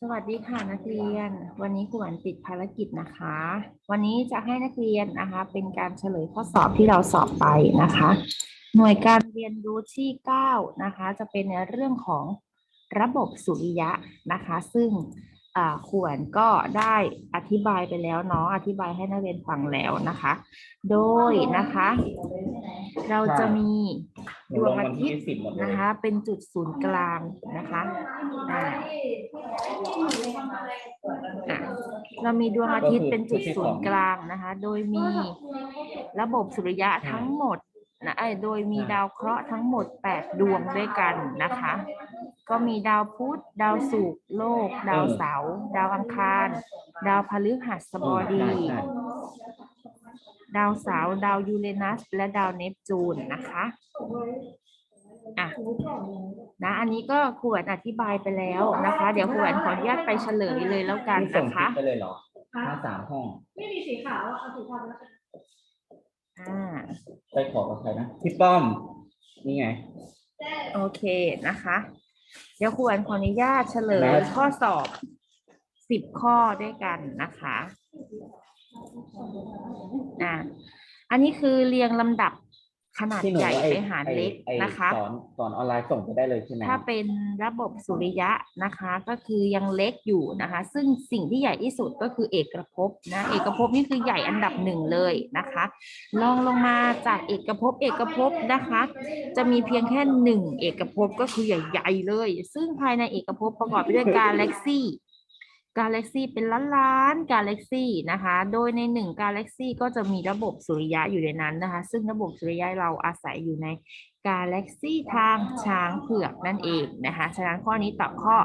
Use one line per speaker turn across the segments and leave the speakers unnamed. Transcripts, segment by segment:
สวัสดีค่ะนักเรียน วันนี้ครูหวันติดภารกิจนะคะ วันนี้จะให้นักเรียนนะคะ เป็นการเฉลยข้อสอบที่เราสอบไปนะคะ หน่วยการเรียนรู้ที่9นะคะ จะเป็นในเรื่องของระบบสุริยะนะคะ ซึ่ง อ่าครูหวันก็ได้อธิบายไปแล้วเนาะอธิบายให้นักเรียนฟังแล้วนะคะ โดยนะคะ เราจะมีดวงอาทิตย์นะคะ เป็นจุดศูนย์กลางนะคะอ่าเรามีดวงอาทิตย์เป็นจุดศูนย์กลางนะคะ โดยมีระบบสุริยะทั้งหมดนะเอ้ยโดยมีดาวเคราะห์ทั้งหมด 8 ดวงด้วยกันนะคะ ก็มีดาวพุธดาวศุกร์โลก ดาวเสาร์ดาวอังคาร ดาวพฤหัสบดีดาวเสาร์ดาวยูเรนัส และดาวเนปจูนนะคะอะนะอันนี้ก็ครูแหวนอธิบายไปแล้วนะคะ เดี๋ยวครูแหวนขออนุญาตไปเฉลยเลยแล้วกัน
ที่ส่ง
นะ
คลิ
คะ
ปไปเลยเหรอห้าสามห้อง
ไม่มีสีขาวอะเอาสีขาวแล้วกัน
อ่า
ไปขอกับใครนะพี่ป้อม นี่ไง
โอเคนะคะ เดี๋ยวครูแหวนขออนุญาตเฉลย
ได้
ข้อสอบสิบข้อด้วยกันนะคะอ่าอันนี้คือเรียงลำดับ ขนาด
ที่หนู
ใหญ่
ไอ้
ไปหารเล็ก
ไอ้
นะคะ
สอนสอนออนไลน์ส่งไปได้เลยใช่ไหม
ถ้าเป็นระบบสุริยะนะคะ ก็คือยังเล็กอยู่นะคะ ซึ่งสิ่งที่ใหญ่ที่สุดก็คือเอกภพนะ เอกภพนี่คือใหญ่อันดับหนึ่งเลยนะคะลองลงมาจากเอกภพเอกภพนะคะ จะมีเพียงแค่หนึ่งเอกภพก็คือใหญ่ๆเลย ซึ่งภายในเอกภพประกอบไปด้วยกาแล็กซี่ กาแล็กซี่เป็นล้านๆกาแล็กซี่นะคะ โดยในหนึ่งกาแล็กซี่ก็จะมีระบบสุริยะอยู่ในนั้นนะคะ ซึ่งระบบสุริยะเราอาศัยอยู่ใน กาแล็กซี่ทางช้างเผือกนั่นเองนะคะฉะนั้นข้อนี้ตอบข้อ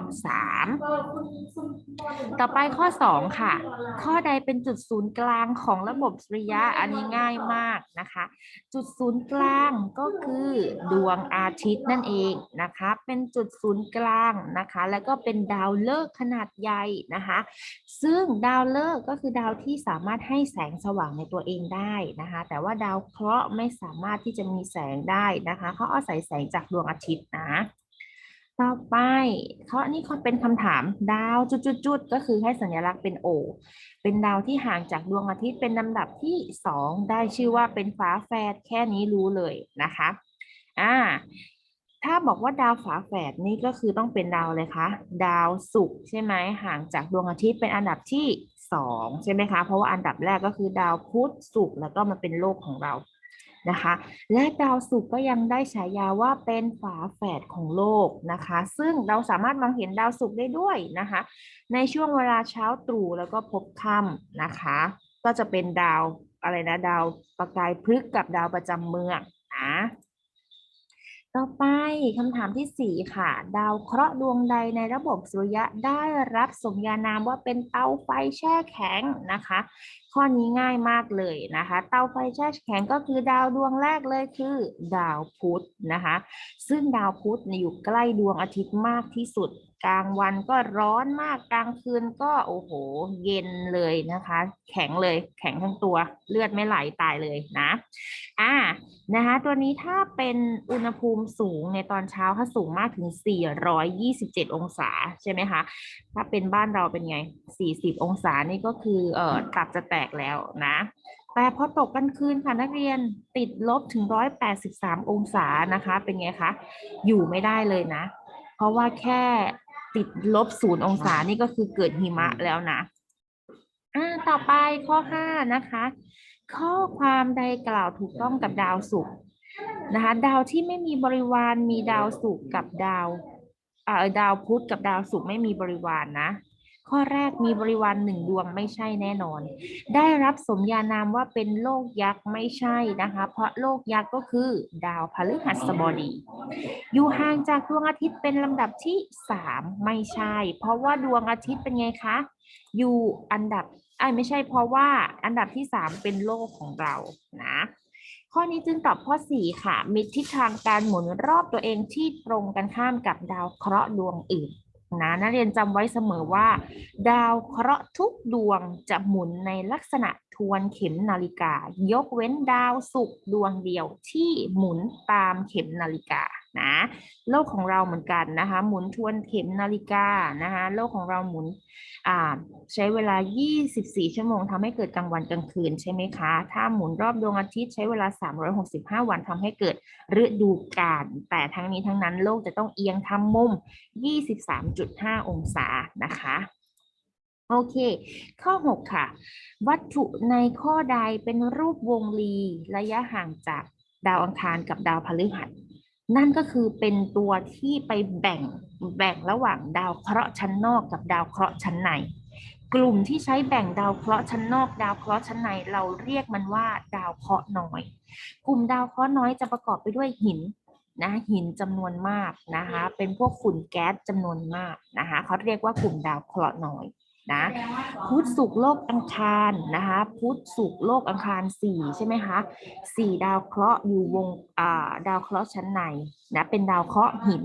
3 ต่อไปข้อ 2 ค่ะ ข้อใดเป็นจุดศูนย์กลางของระบบสุริยะอันนี้ง่ายมากนะคะ จุดศูนย์กลางก็คือดวงอาทิตย์นั่นเองนะคะ เป็นจุดศูนย์กลางนะคะ แล้วก็เป็นดาวฤกษ์ขนาดใหญ่นะคะ ซึ่งดาวฤกษ์ก็คือดาวที่สามารถให้แสงสว่างในตัวเองได้นะคะ แต่ว่าดาวเคราะห์ไม่สามารถที่จะมีแสงได้นะคะเขาอาศัยแสงจากดวงอาทิตย์นะ ต่อไปเขาอันนี้เขาเป็นคำถามดาวจุดๆก็คือให้สัญลักษณ์เป็นโอเป็นดาวที่ห่างจากดวงอาทิตย์เป็นลำดับที่สองได้ชื่อว่าเป็นฝาแฝดแค่นี้รู้เลยนะคะอ่าถ้าบอกว่าดาวฝาแฝดนี่ก็คือต้องเป็นดาวเลยคะดาวศุกร์ใช่ไหมห่างจากดวงอาทิตย์เป็นอันดับที่สองใช่ไหมคะ เพราะว่าอันดับแรกก็คือดาวพุธศุกร์แล้วก็มาเป็นโลกของเรา นะคะ และดาวศุกร์ก็ยังได้ฉายาว่าเป็นฝาแฝดของโลกนะคะ ซึ่งเราสามารถมองเห็นดาวศุกร์ได้ด้วยนะคะ ในช่วงเวลาเช้าตรู่แล้วก็พบค่ำนะคะ ก็จะเป็นดาวอะไรนะดาวประกายพฤกษ์กับดาวประจำเมืองนะต่อไปคำถามที่สี่ค่ะ ดาวเคราะห์ดวงใดในระบบสุริยะได้รับสมญานามว่าเป็นเตาไฟแช่แข็งนะคะข้อนี้ง่ายมากเลยนะคะ เตาไฟแช่แข็งก็คือดาวดวงแรกเลยคือ ดาวพุธนะคะ ซึ่งดาวพุธอยู่ใกล้ดวงอาทิตย์มากที่สุด กลางวันก็ร้อนมากกลางคืนก็โอ้โห เย็นเลยนะคะ แข็งเลยแข็งทั้งตัวเลือดไม่ไหลตายเลยนะอ่านะคะตัวนี้ถ้าเป็นอุณหภูมิสูงในตอนเช้าถ้าสูงมากถึง 427 องศาใช่ไหมคะ ถ้าเป็นบ้านเราเป็นไง 40 องศานี่ก็คือเอ่อตับจะแตกแล้วนะแต่พอตกกลางคืนค่ะนักเรียนติดลบถึง 183 องศานะคะ เป็นไงคะ อยู่ไม่ได้เลยนะ เพราะว่าแค่ติดลบศูนย์องศานี่ก็คือเกิดหิมะแล้วนะอ่าต่อไปข้อ 5 นะคะ ข้อความใดกล่าวถูกต้องกับดาวศุกร์นะคะ ดาวที่ไม่มีบริวารมีดาวศุกร์กับดาวเอ่อดาวพุธกับดาวศุกร์ไม่มีบริวารนะ ข้อแรกมีบริวารหนึ่งดวงไม่ใช่แน่นอน ได้รับสมญานามว่าเป็นโลกยักษ์ไม่ใช่นะคะ เพราะโลกยักษ์ก็คือดาวพฤหัสบดี อยู่ห่างจากดวงอาทิตย์เป็นลำดับที่สามไม่ใช่ เพราะว่าดวงอาทิตย์เป็นไงคะ อยู่อันดับไอ้ไม่ใช่เพราะว่าอันดับที่สามเป็นโลกของเรานะข้อนี้จึงตอบข้อ 4 ค่ะ มีทิศทางการหมุนรอบตัวเองที่ตรงกันข้ามกับดาวเคราะห์ดวงอื่น นะนักเรียนจำไว้เสมอว่า ดาวเคราะห์ทุกดวงจะหมุนในลักษณะ วนเข็มนาฬิกา ยกเว้นดาวศุกร์ดวงเดียวที่หมุนตามเข็มนาฬิกานะโลกของเราเหมือนกันนะคะ หมุนทวนเข็มนาฬิกานะคะโลกของเราหมุนใช้เวลา 24 ชั่วโมงทำให้เกิดกลางวันกลางคืนใช่ไหมคะ ถ้าหมุนรอบดวงอาทิตย์ใช้เวลา 365 วันทำให้เกิดฤดูกาลแต่ทั้งนี้ทั้งนั้นโลกจะต้องเอียงทำมุม 23.5 องศานะคะ โอเค ข้อ 6 ค่ะ วัตถุในข้อใดเป็นรูปวงรีระยะห่างจากดาวอังคารกับดาวพฤหัส นั่นก็คือเป็นตัวที่ไปแบ่งแบ่งระหว่างดาวเคราะห์ชั้นนอกกับดาวเคราะห์ชั้นในกลุ่มที่ใช้แบ่งดาวเคราะห์ชั้นนอก ดาวเคราะห์ชั้นในเราเรียกมันว่าดาวเคราะห์น้อย กลุ่มดาวเคราะห์น้อยจะประกอบไปด้วยหินนะหินจำนวนมากนะคะ เป็นพวกฝุ่นแก๊สจำนวนมากนะคะเขาเรียกว่ากลุ่มดาวเคราะห์น้อย นะพุธศุกร์โลกอังคารนะคะพุธศุกร์โลกอังคารสี่ใช่ไหมคะสี่ดาวเคราะห์อยู่วงอ่าดาวเคราะห์ชั้นในนะเป็นดาวเคราะห์หิน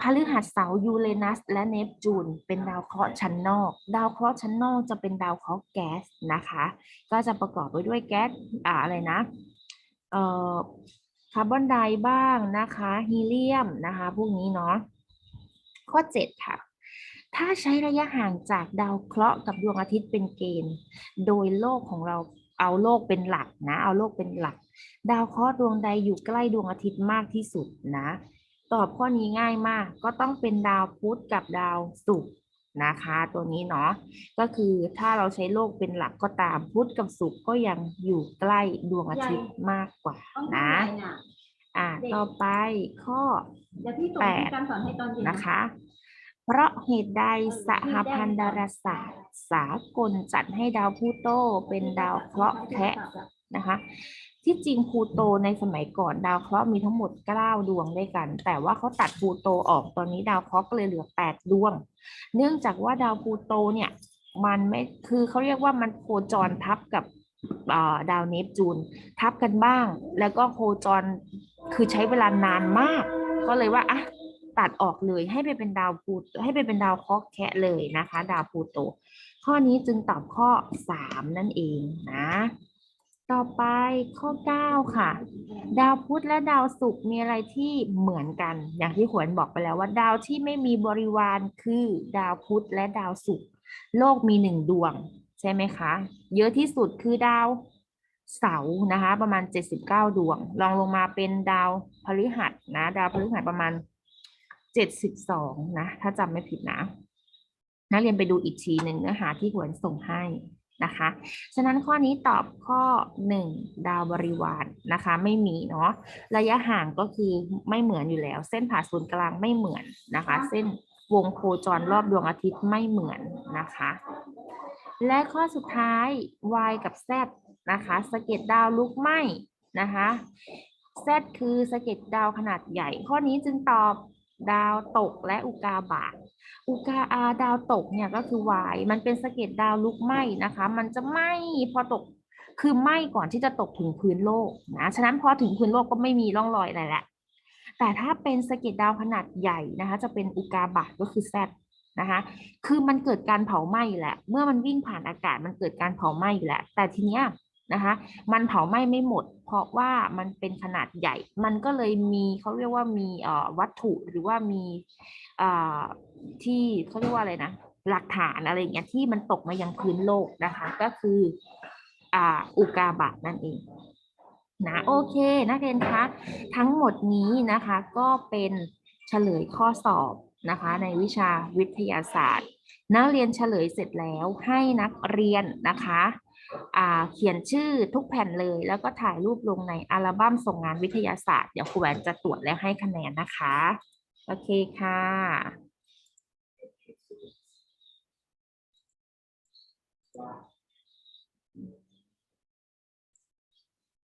พฤหัสเสาร์ยูเรนัส และเนปจูน เป็นดาวเคราะห์ชั้นนอก ดาวเคราะห์ชั้นนอกจะเป็นดาวเคราะห์แก๊สนะคะ ก็จะประกอบไปด้วยแก๊สอ่าอะไรนะเอ่อคาร์บอนไดบ้างนะคะฮีเลียมนะคะ พวกนี้เนาะข้อ 7 ค่ะ ถ้าใช้ระยะห่างจากดาวเคราะห์กับดวงอาทิตย์เป็นเกณฑ์ โดยโลกของเราเอาโลกเป็นหลักนะ เอาโลกเป็นหลัก ดาวเคราะห์ดวงใดอยู่ใกล้ดวงอาทิตย์มากที่สุดนะ ตอบข้อนี้ง่ายมาก ก็ต้องเป็นดาวพุธกับดาวศุกร์นะคะ ตัวนี้เนาะ ก็คือถ้าเราใช้โลกเป็นหลักก็ตามพุธกับศุกร์ก็ยังอยู่ใกล้ดวงอาทิตย์มากกว่า
ต้อง
นะ
ทำอะไรน่ะ
อ่าต่อไปข้อ
เดี๋ยวพี่ส่ง
แปด
การสอนให้ตอนเย็น
นะคะ เพราะเหตุใดสหพันธดาราศาสตร์ สากลจัดให้ดาวพลูโตเป็นดาวเคราะห์แคะนะคะ ที่จริงพลูโตในสมัยก่อนดาวเคราะห์มีทั้งหมด 9 ดวงด้วยกัน แต่ว่าเขาตัดพลูโตออกตอนนี้ดาวเคราะห์ก็เลยเหลือ 8 ดวง เนื่องจากว่าดาวพลูโตเนี่ยมันไม่คือเขาเรียกว่ามันโคจรทับกับดาวเนปจูนทับกันบ้าง แล้วก็โคจรคือใช้เวลานานมาก ก็เลยว่าอะ ตัดออกเลยให้ไปเป็นดาวพูให้ไปเป็นดาวเคราะห์แคะเลยนะคะ ดาวพูโต ข้อนี้จึงตอบข้อ 3 นั่นเองนะ ต่อไปข้อ 9 ค่ะ ดาวพุธและดาวศุกร์มีอะไรที่เหมือนกัน อย่างที่ขวัญบอกไปแล้วว่า ดาวที่ไม่มีบริวารคือดาวพุธและดาวศุกร์โลกมีหนึ่งดวง ใช่ไหมคะ เยอะที่สุดคือดาวเสาร์นะคะ ประมาณ 79 ดวง ลองลงมาเป็นดาวพฤหัสนะ ดาวพฤหัสประมาณ 72 นะ ถ้าจำไม่ผิดนะ นักเรียนไปดูอีกทีหนึ่งเนื้อหาที่หวนส่งให้นะคะ ฉะนั้นข้อนี้ตอบข้อ 1 ดาวบริวารนะคะ ไม่มีเนาะ ระยะห่างก็คือไม่เหมือนอยู่แล้ว เส้นผ่าศูนย์กลางไม่เหมือนนะคะ เส้นวงโคจรรอบดวงอาทิตย์ไม่เหมือนนะคะ และข้อสุดท้าย y กับ z นะคะสะเก็ดดาวลุกไหมนะคะ z คือสะเก็ดดาวขนาดใหญ่ ข้อนี้จึงตอบ ดาวตกและอุกาบาตอุกาอาดาวตกเนี่ยก็คือ y มันเป็นสะเก็ดดาวลุกไหม้นะคะ มันจะไหม้พอตกคือไหม้ก่อนที่จะตกถึงพื้นโลกนะฉะนั้นพอถึงพื้นโลกก็ไม่มีร่องรอยอะไรแหละ แต่ถ้าเป็นสะเก็ดดาวขนาดใหญ่นะคะ จะเป็นอุกาบาตก็คือ Z นะคะ คือมันเกิดการเผาไหม้แหละ เมื่อมันวิ่งผ่านอากาศมันเกิดการเผาไหม้อยู่แล้วแต่ทีเนี้ย นะคะ มันเผาไหม้ไม่หมด เพราะว่ามันเป็นขนาดใหญ่ มันก็เลยมีเขาเรียกว่ามีวัตถุหรือว่ามีที่เขาเรียกว่าอะไรนะหลักฐานอะไรอย่างเงี้ยที่มันตกมายังพื้นโลกนะคะ ก็คืออุกาบาตนั่นเองนะโอเคนักเรียนคะทั้งหมดนี้นะคะก็เป็นเฉลยข้อสอบนะคะในวิชาวิทยาศาสตร์ นักเรียนเฉลยเสร็จแล้วให้นักเรียนนะคะ เขียนชื่อทุกแผ่นเลย แล้วก็ถ่ายรูปลงในอัลบั้มส่งงานวิทยาศาสตร์ เดี๋ยวครูแหวนจะตรวจแล้วให้คะแนนนะคะ โอเคค่ะ Wow.